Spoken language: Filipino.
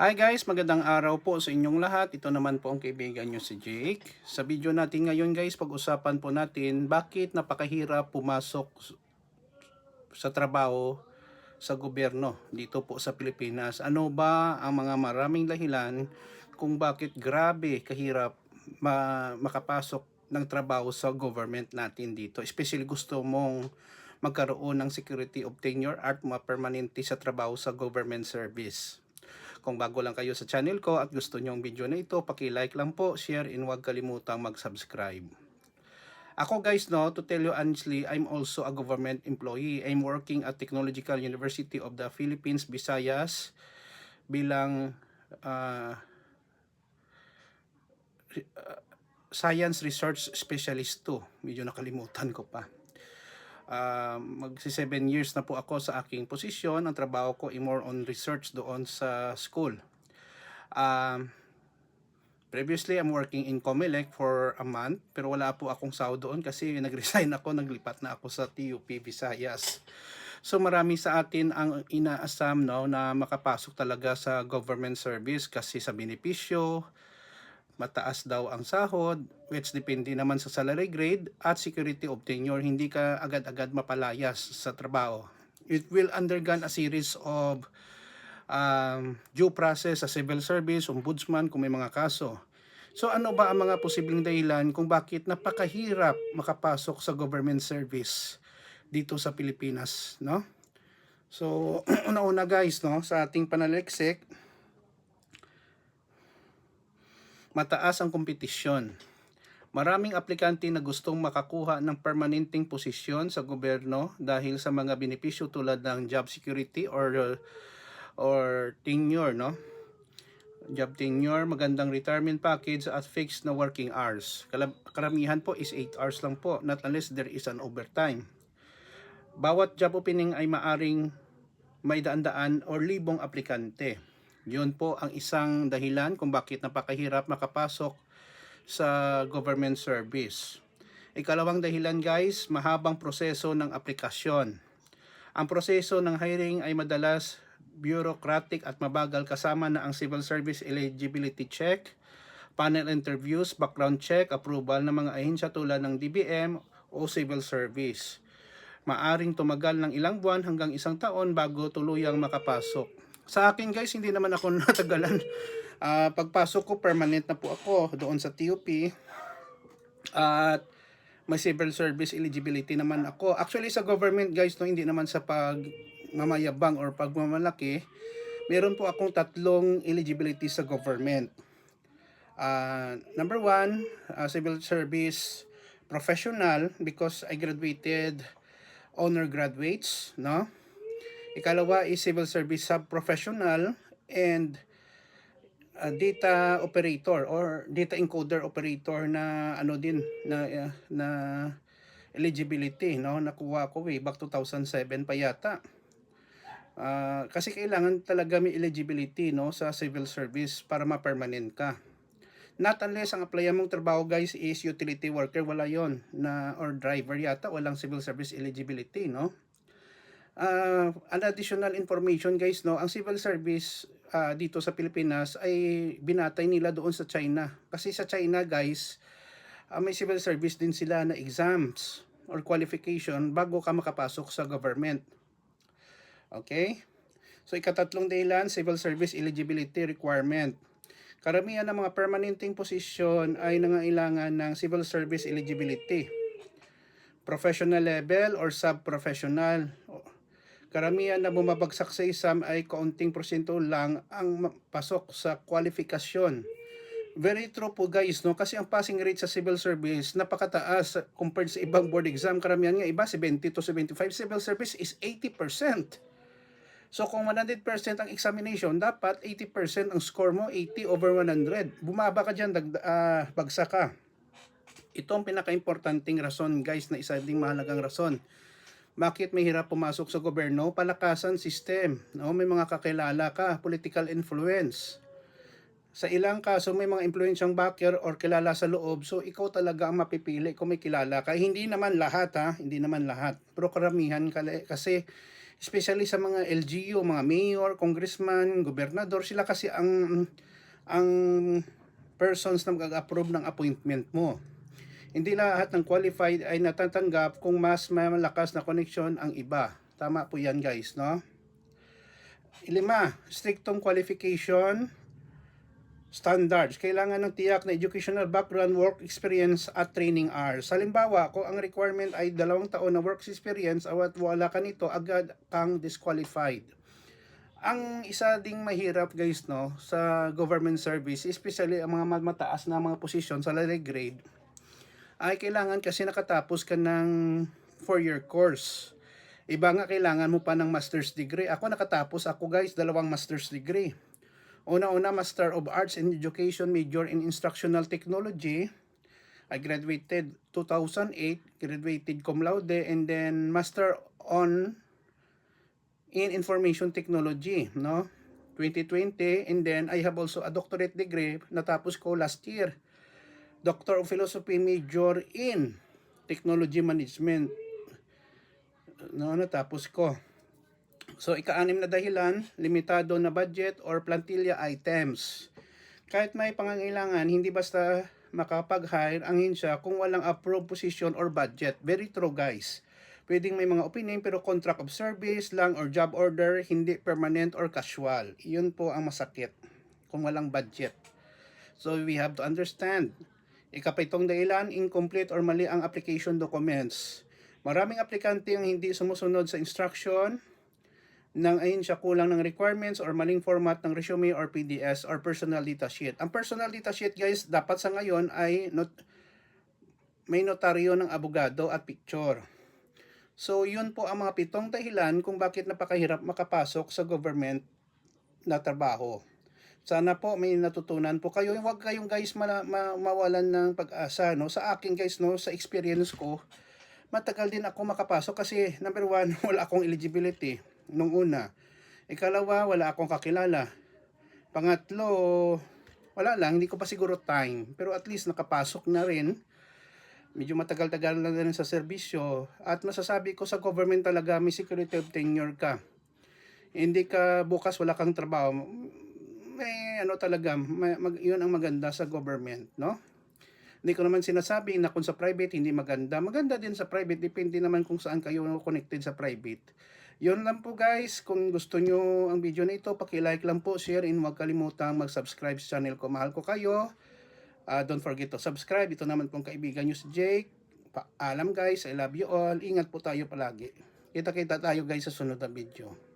Hi guys, magandang araw po sa inyong lahat. Ito naman po ang kaibigan nyo si Jake. Sa video natin ngayon guys, pag-usapan po natin bakit napakahirap pumasok sa trabaho sa gobyerno dito po sa Pilipinas. Ano ba ang mga maraming dahilan kung bakit grabe kahirap ma- makapasok ng trabaho sa government natin dito. Especially gusto mong magkaroon ng security of tenure at mapermanente sa trabaho sa government service. Kung bago lang kayo sa channel ko at gusto nyo ang video na ito, paki-like lang po, share, and huwag kalimutang mag-subscribe. Ako guys, no, to tell you honestly, I'm also a government employee. I'm working at Technological University of the Philippines, Visayas, bilang uh, Science Research Specialist 2. Medyo nakalimutan ko pa. Uh, magsi 7 years na po ako sa aking posisyon. Ang trabaho ko ay more on research doon sa school. Um, previously, I'm working in Comelec for a month pero wala po akong sahod doon kasi nag-resign ako, naglipat na ako sa TUP Visayas. So marami sa atin ang inaasam no, na makapasok talaga sa government service kasi sa benepisyo, mataas daw ang sahod, which depende naman sa salary grade at security of tenure. Hindi ka agad-agad mapalayas sa trabaho. It will undergone a series of um, due process sa civil service, ombudsman kung may mga kaso. So ano ba ang mga posibleng dahilan kung bakit napakahirap makapasok sa government service dito sa Pilipinas, no? So, una-una guys, no, sa ating panaliksik, mataas ang kompetisyon. Maraming aplikante na gustong makakuha ng permanenteng posisyon sa gobyerno dahil sa mga benepisyo tulad ng job security or or tenure, no? Job tenure, magandang retirement package at fixed na working hours. Karamihan po is 8 hours lang po, not unless there is an overtime. Bawat job opening ay maaring may daan-daan o libong aplikante. Yun po ang isang dahilan kung bakit napakahirap makapasok sa government service. Ikalawang dahilan guys, mahabang proseso ng aplikasyon. Ang proseso ng hiring ay madalas bureaucratic at mabagal kasama na ang civil service eligibility check, panel interviews, background check, approval ng mga ahensya tulad ng DBM o civil service. Maaring tumagal ng ilang buwan hanggang isang taon bago tuluyang makapasok. Sa akin guys, hindi naman ako natagalan. Ah, pagpasok ko, permanent na po ako doon sa TUP. At may civil service eligibility naman ako. Actually sa government guys, no, hindi naman sa pag mamayabang or pagmamalaki, meron po akong tatlong eligibility sa government. Uh, number one, uh, civil service professional because I graduated honor graduates, no? Ikalawa is civil service sub-professional and uh, data operator or data encoder operator na ano din na uh, na eligibility no nakuha ko way back 2007 pa yata. Uh, kasi kailangan talaga may eligibility no sa civil service para ma-permanent ka. Not unless ang applyan mong trabaho guys is utility worker, wala yon na or driver yata, walang civil service eligibility, no? Uh, an additional information guys, no, ang civil service uh, dito sa Pilipinas ay binatay nila doon sa China. Kasi sa China guys, uh, may civil service din sila na exams or qualification bago ka makapasok sa government. Okay? So ikatatlong dahilan, civil service eligibility requirement. Karamihan ng mga permanenteng posisyon ay nangailangan ng civil service eligibility. Professional level or sub-professional. Karamihan na bumabagsak sa exam ay kaunting porsyento lang ang pasok sa kwalifikasyon. Very true po guys, no? Kasi ang passing rate sa civil service napakataas compared sa ibang board exam. Karamihan nga iba 70 to 75. Civil service is 80%. So kung 100% ang examination, dapat 80% ang score mo, 80 over 100. Bumaba ka dyan, uh, bagsak ka. Ito ang pinaka-importanting rason guys na isa ding mahalagang rason. Bakit may hirap pumasok sa gobyerno? Palakasan system. No? May mga kakilala ka, political influence. Sa ilang kaso may mga influensyang backer or kilala sa loob, so ikaw talaga ang mapipili kung may kilala ka. Hindi naman lahat ha, hindi naman lahat. Pero karamihan kasi especially sa mga LGU, mga mayor, congressman, gobernador, sila kasi ang ang persons na mag-approve ng appointment mo. Hindi lahat ng qualified ay natatanggap kung mas malakas na connection ang iba. Tama po yan guys, no? Lima, striktong qualification standards. Kailangan ng tiyak na educational background, work experience at training hours. Halimbawa, kung ang requirement ay dalawang taon na work experience at wala ka nito, agad kang disqualified. Ang isa ding mahirap guys no sa government service, especially ang mga mataas na mga posisyon sa grade, ay kailangan kasi nakatapos ka ng 4-year course. Iba nga kailangan mo pa ng master's degree. Ako nakatapos ako guys, dalawang master's degree. Una-una, Master of Arts in Education, major in Instructional Technology. I graduated 2008, graduated cum laude, and then Master on in Information Technology, no? 2020, and then I have also a doctorate degree, natapos ko last year. Doctor of Philosophy major in Technology Management. No, natapos ko. So, ika-anim na dahilan, limitado na budget or plantilla items. Kahit may pangangailangan, hindi basta makapag-hire ang hinsya kung walang approved position or budget. Very true guys. Pwedeng may mga opinion pero contract of service lang or job order, hindi permanent or casual. Yun po ang masakit kung walang budget. So we have to understand. Ikapitong dahilan, incomplete or mali ang application documents. Maraming aplikante ang hindi sumusunod sa instruction, nang ayun siya kulang ng requirements or maling format ng resume or PDS or personal data sheet. Ang personal data sheet guys, dapat sa ngayon ay not, may notaryo ng abogado at picture. So yun po ang mga pitong dahilan kung bakit napakahirap makapasok sa government na trabaho. Sana po may natutunan po kayo. Huwag kayong guys mala, ma, mawalan ng pag-asa. No? Sa akin guys, no, sa experience ko, matagal din ako makapasok kasi number one, wala akong eligibility nung una. Ikalawa, wala akong kakilala. Pangatlo, wala lang, hindi ko pa siguro time. Pero at least nakapasok na rin. Medyo matagal-tagal na rin sa serbisyo. At masasabi ko sa government talaga, may security of tenure ka. Hindi ka bukas wala kang trabaho. May ano talaga, may, mag, yun ang maganda sa government, no? Hindi ko naman sinasabi na kung sa private hindi maganda. Maganda din sa private, depende naman kung saan kayo connected sa private. Yun lang po guys, kung gusto nyo ang video na ito, paki-like lang po, share, and huwag kalimutang mag-subscribe sa channel ko. Mahal ko kayo. Uh, don't forget to subscribe. Ito naman pong kaibigan nyo si Jake. Paalam guys, I love you all. Ingat po tayo palagi. Kita-kita tayo guys sa sunod na video.